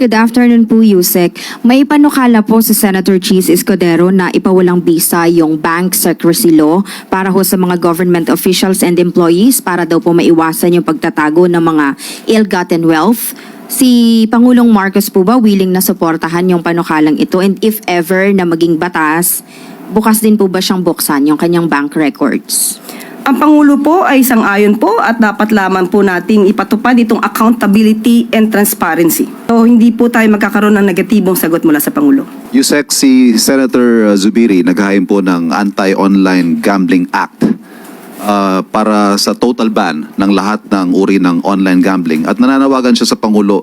Good afternoon po, Yusek. May panukala po sa Senator Cheese Escudero na ipawalang bisa yung bank secrecy law para ho sa mga government officials and employees para daw po maiwasan yung pagtatago ng mga ill-gotten wealth. Si Pangulong Marcos po ba willing na suportahan yung panukalang ito? And if ever na maging batas, bukas din po ba siyang buksan yung kanyang bank records? Ang Pangulo po ay sang-ayon po at dapat lamang po nating ipatupad itong accountability and transparency. So hindi po tayo magkakaroon ng negatibong sagot mula sa Pangulo. Yusek, si Senator uh, Zubiri naghahain po ng Anti-Online Gambling Act uh, para sa total ban ng lahat ng uri ng online gambling at nananawagan siya sa Pangulo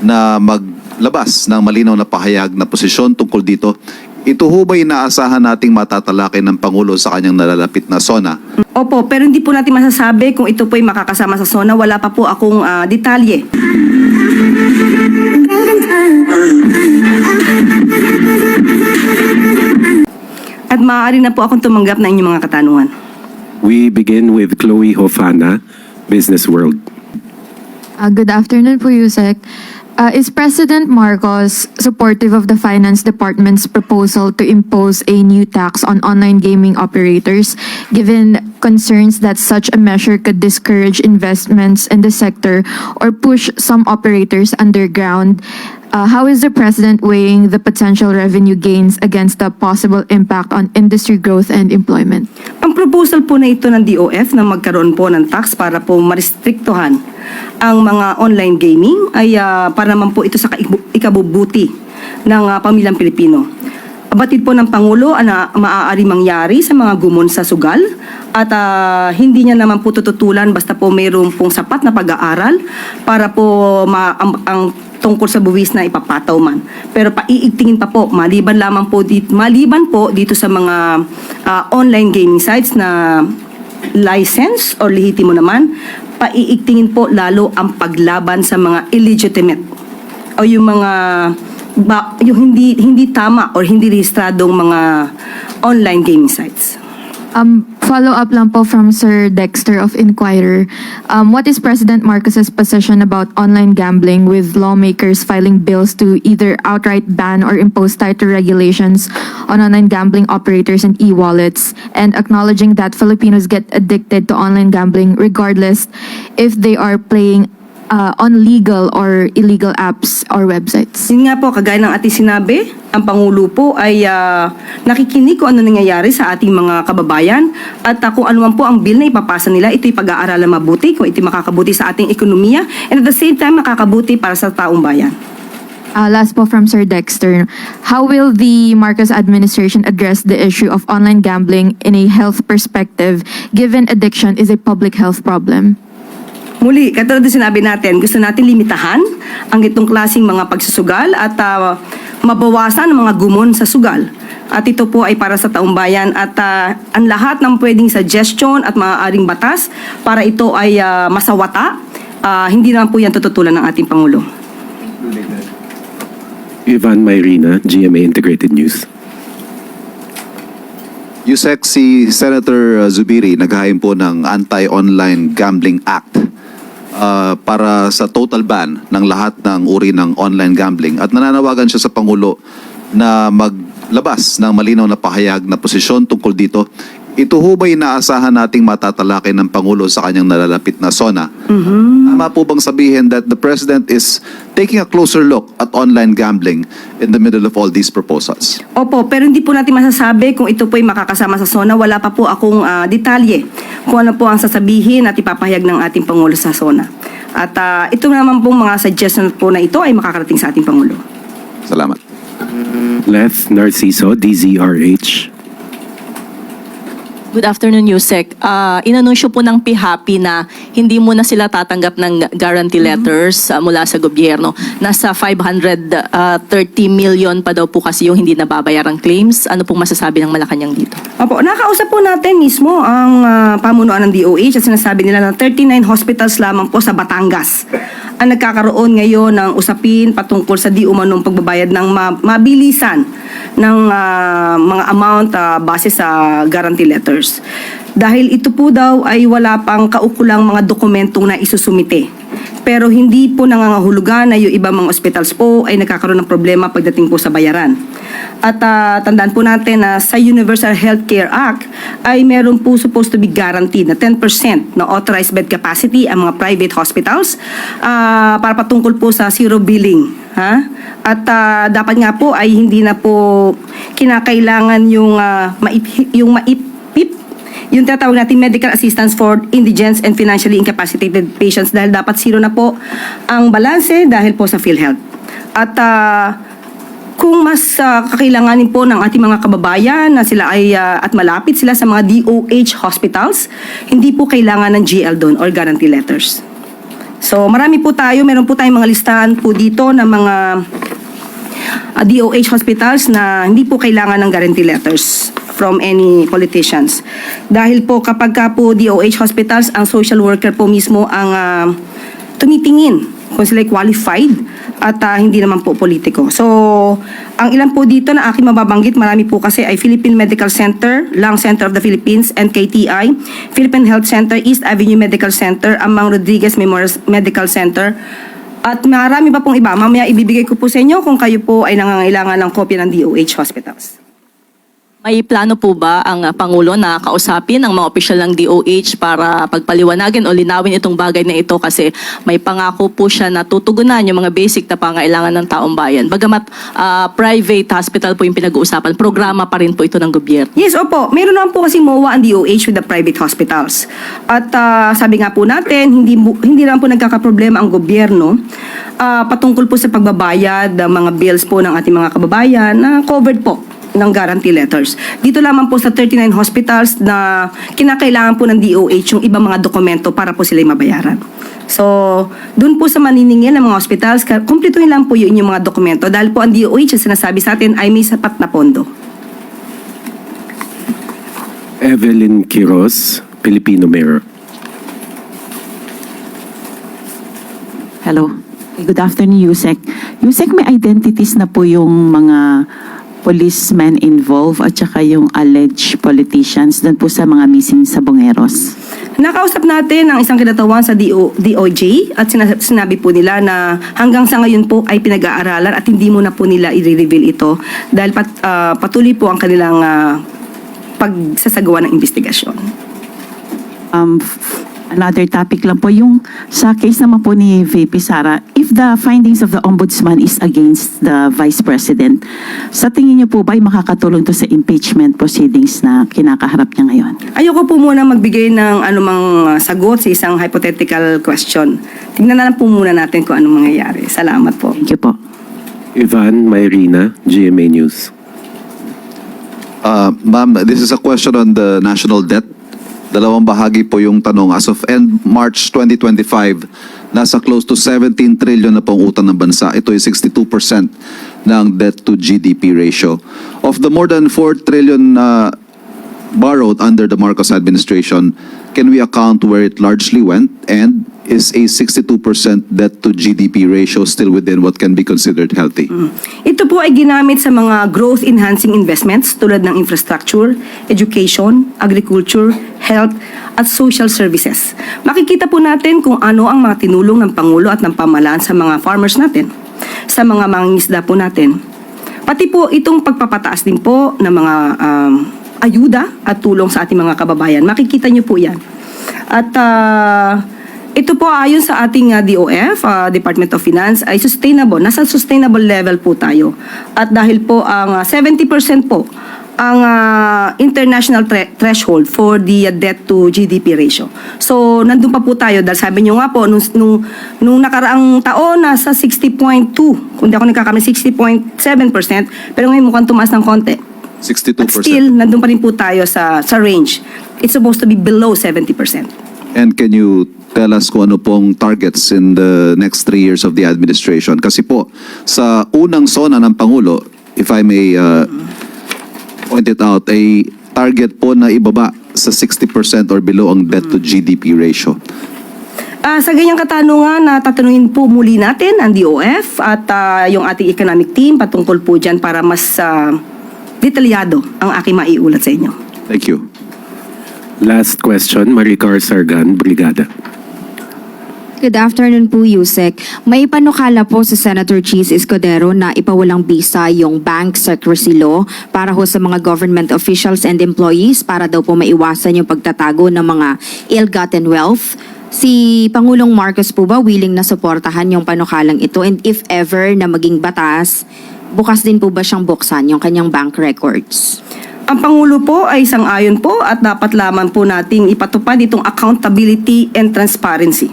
na maglabas ng malinaw na pahayag na posisyon tungkol dito. Ito ho ba inaasahan nating matatalakay ng Pangulo sa kanyang nalalapit na SONA? Opo, pero hindi po natin masasabi kung ito po ay makakasama sa SONA. Wala pa po akong ah, detalye. At maaari na po akong tumanggap ng inyong mga katanungan. We begin with Chloe Hofana, Business World. Uh, good afternoon po, Yusek. Uh, is President Marcos supportive of the Finance Department's proposal to impose a new tax on online gaming operators, given concerns that such a measure could discourage investments in the sector or push some operators underground? Uh, how is the President weighing the potential revenue gains against the possible impact on industry growth and employment? Ang proposal po na ito ng DOF na magkaroon po ng tax para po marestriktuhan ang mga online gaming ay ah, para naman po ito sa ikabubuti ng ah, pamilyang Pilipino. Batid po ng Pangulo na maaari mangyari sa mga gumon sa sugal at ah, hindi niya naman po tututulan basta po mayroon pong sapat na pag-aaral para po ma- ang, ang tungkol sa buwis na ipapataw man. Pero paiigtingin pa po, maliban lamang po dito, maliban po dito sa mga ah, online gaming sites na license or lehitimo naman, paiigtingin po lalo ang paglaban sa mga illegitimate o yung mga ba, yung hindi hindi tama or hindi rehistradong mga online gaming sites. Um, follow up lang po from Sir Dexter of Inquirer. Um, what is President Marcos's position about online gambling with lawmakers filing bills to either outright ban or impose tighter regulations on online gambling operators and e-wallets and acknowledging that Filipinos get addicted to online gambling regardless if they are playing uh, on legal or illegal apps or websites? Yun nga po, kagaya ng ating sinabi, ang Pangulo po ay ah, nakikinig kung ano nangyayari sa ating mga kababayan at ah, kung ano man po ang bill na ipapasa nila, ito'y pag-aaralan mabuti, kung ito'y makakabuti sa ating ekonomiya and at the same time makakabuti para sa taong bayan. Uh, last po from Sir Dexter. How will the Marcos administration address the issue of online gambling in a health perspective, given addiction is a public health problem? Muli, katulad ng sinabi natin, gusto natin limitahan ang itong klaseng mga pagsusugal at ah, mabawasan ang mga gumon sa sugal. At ito po ay para sa taong bayan at ah, ang lahat ng pwedeng suggestion at maaaring batas para ito ay ah, masawata, ah, hindi naman po yan tututulan ng ating Pangulo. Ivan Mayrina, GMA Integrated News. Yusek, si Senator uh, Zubiri naghahain po ng Anti-Online Gambling Act uh, para sa total ban ng lahat ng uri ng online gambling at nananawagan siya sa Pangulo na maglabas ng malinaw na pahayag na posisyon tungkol dito. Ito ho ba inaasahan nating matatalakay ng Pangulo sa kanyang nalalapit na SONA? Tama po bang sabihin that the President is taking a closer look at online gambling in the middle of all these proposals? Opo, pero hindi po natin masasabi kung ito po ay makakasama sa SONA. Wala pa po akong ah, detalye kung ano po ang sasabihin at ipapahayag ng ating Pangulo sa SONA. At ah, ito naman pong mga suggestions po na ito ay makakarating sa ating Pangulo. Salamat. Leth Narciso, DZRH. Good afternoon, Yusek. Uh, inanunsyo po ng PHAPI na hindi muna sila tatanggap ng guarantee letters uh, mula sa gobyerno. Nasa 530 million pa daw po kasi yung hindi nababayarang claims. Ano pong masasabi ng Malacanang dito? Opo, nakausap po natin mismo ang ah, pamunuan ng DOH at sinasabi nila na 39 hospitals lamang po sa Batangas ang nagkakaroon ngayon ng usapin patungkol sa di umanong pagbabayad ng ma- mabilisan ng ah, mga amount ah, base sa guarantee letters. Letters. Dahil ito po daw ay wala pang kaukulang mga dokumentong na isusumite. Pero hindi po nangangahulugan na yung ibang mga hospitals po ay nagkakaroon ng problema pagdating po sa bayaran. At ah, tandaan po natin na sa Universal Healthcare Act ay meron po supposed to be guaranteed na 10% na authorized bed capacity ang mga private hospitals ah, para patungkol po sa zero billing. Ha? At ah, dapat nga po ay hindi na po kinakailangan yung ah, maip, yung maipip yung tinatawag natin medical assistance for indigents and financially incapacitated patients dahil dapat zero na po ang balanse dahil po sa PhilHealth. At ah, kung mas ah, kakailanganin po ng ating mga kababayan na sila ay ah, at malapit sila sa mga DOH hospitals, hindi po kailangan ng GL doon or guarantee letters. So marami po tayo, meron po tayong mga listahan po dito ng mga uh, DOH hospitals na hindi po kailangan ng guarantee letters from any politicians. Dahil po kapag ka po DOH hospitals, ang social worker po mismo ang ah, tumitingin kung sila qualified at ah, hindi naman po politiko. So, ang ilan po dito na aking mababanggit, marami po kasi ay Philippine Medical Center, Lung Center of the Philippines, NKTI, Philippine Health Center, East Avenue Medical Center, Amang Rodriguez Memorial Medical Center, at marami pa pong iba. Mamaya ibibigay ko po sa inyo kung kayo po ay nangangailangan ng kopya ng DOH hospitals. May plano po ba ang uh, Pangulo na kausapin ang mga opisyal ng DOH para pagpaliwanagan o linawin itong bagay na ito kasi may pangako po siya na tutugunan yung mga basic na pangailangan ng taong bayan. Bagamat ah, private hospital po yung pinag-uusapan, programa pa rin po ito ng gobyerno. Yes, opo. Meron naman po kasi MOA ang DOH with the private hospitals. At ah, sabi nga po natin, hindi, hindi naman po nagkakaproblema ang gobyerno ah, patungkol po sa pagbabayad ng mga bills po ng ating mga kababayan na covered po ng guarantee letters. Dito lamang po sa 39 hospitals na kinakailangan po ng DOH yung ibang mga dokumento para po sila mabayaran. So, doon po sa maniningil ng mga hospitals, kumpletuhin lang po yun yung mga dokumento dahil po ang DOH, ang sinasabi sa atin, ay may sapat na pondo. Evelyn Quiroz, Filipino Mirror. Hello. Good afternoon, Yusek. Yusek, may identities na po yung mga policemen involved at saka yung alleged politicians doon po sa mga missing sa Bongeros. Nakausap natin ang isang kinatawan sa DO, DOJ at sina- sinabi po nila na hanggang sa ngayon po ay pinag-aaralan at hindi mo na po nila i-reveal ito dahil pat, ah, patuloy po ang kanilang ah, pagsasagawa ng investigasyon. Um, another topic lang po, yung sa case naman po ni VP Sara, if the findings of the Ombudsman is against the Vice President, sa tingin niyo po ba ay makakatulong to sa impeachment proceedings na kinakaharap niya ngayon? Ayoko po muna magbigay ng anumang ah, sagot sa isang hypothetical question. Tingnan na lang po muna natin kung anong mangyayari. Salamat po. Thank you po. Ivan Mayrina, GMA News. Uh, ma'am, this is a question on the national debt. Dalawang bahagi po yung tanong. As of end March 2025, nasa close to 17 trillion na pong utang ng bansa. Ito ay 62% ng debt to GDP ratio. Of the more than 4 trillion uh, borrowed under the Marcos administration, can we account where it largely went? And is a 62% debt to GDP ratio still within what can be considered healthy? Ito po ay ginamit sa mga growth-enhancing investments tulad ng infrastructure, education, agriculture, health, at social services. Makikita po natin kung ano ang mga tinulong ng Pangulo at ng pamalaan sa mga farmers natin, sa mga mangingisda po natin. Pati po itong pagpapataas din po ng mga um, ayuda at tulong sa ating mga kababayan. Makikita niyo po yan. At ah, ito po ayon sa ating ah, DOF, ah, Department of Finance, ay sustainable. Nasa sustainable level po tayo. At dahil po ang ah, 70% po ang ah, international thre- threshold for the ah, debt to GDP ratio. So, nandun pa po tayo dahil sabi nyo nga po, nung, nung, nung nakaraang taon, nasa 60.2, kung di ako nagkakamali, 60.7%, pero ngayon mukhang tumaas ng konti. 62%. But still, nandun pa rin po tayo sa, sa range. It's supposed to be below 70%. And can you tell us kung ano pong targets in the next three years of the administration? Kasi po, sa unang sona ng Pangulo, if I may uh, point it out, ay target po na ibaba sa 60% or below ang debt to GDP ratio. Ah, sa ganyang katanungan, na tatanungin po muli natin ang DOF at ah, yung ating economic team patungkol po dyan para mas ah, detalyado ang aking maiulat sa inyo. Thank you. Last question, Maricar Sargan, Brigada. Good afternoon po, Yusek. May panukala po sa Senator Cheese Escudero na ipawalang bisa yung bank secrecy law para ho sa mga government officials and employees para daw po maiwasan yung pagtatago ng mga ill-gotten wealth. Si Pangulong Marcos po ba willing na suportahan yung panukalang ito? And if ever na maging batas, bukas din po ba siyang buksan yung kanyang bank records? Ang Pangulo po ay isang ayon po at dapat lamang po nating ipatupad itong accountability and transparency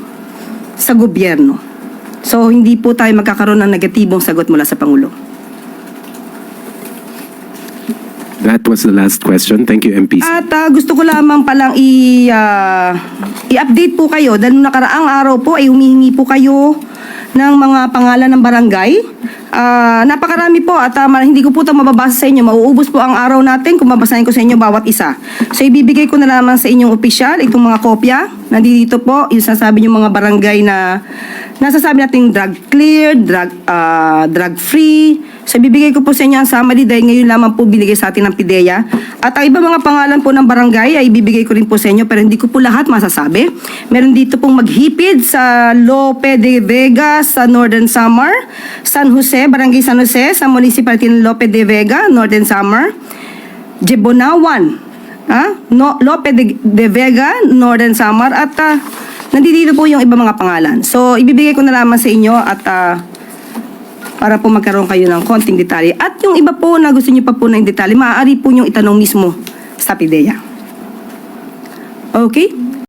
sa gobyerno. So, hindi po tayo magkakaroon ng negatibong sagot mula sa Pangulo. That was the last question. Thank you, MPC. At ah, gusto ko lamang palang i, ah, i-update po kayo dahil nakaraang araw po ay humihingi po kayo ng mga pangalan ng barangay. Ah, napakarami po at ah, hindi ko po ito mababasa sa inyo. Mauubos po ang araw natin kung babasahin ko sa inyo bawat isa. So ibibigay ko na lamang sa inyong opisyal itong mga kopya. Nandito po yung sasabi yung mga barangay na nasasabi natin drug clear, drug, ah, drug free. So ibibigay ko po sa inyo ang summary dahil ngayon lamang po binigay sa atin ng PIDEA. At ang iba mga pangalan po ng barangay ay ibibigay ko rin po sa inyo pero hindi ko po lahat masasabi. Meron dito pong maghipid sa Lope de Vega sa Northern Samar, San Jose, Barangay San Jose, sa Municipality ng Lope de Vega, Northern Samar, Jebonawan, ah, no, Lope de, de Vega, Northern Samar at ah, nandito po yung iba mga pangalan. So ibibigay ko na lamang sa inyo at ah, para po magkaroon kayo ng konting detalye. At yung iba po na gusto niyo pa po ng detalye, maaari po niyong itanong mismo sa PIDEA. Okay?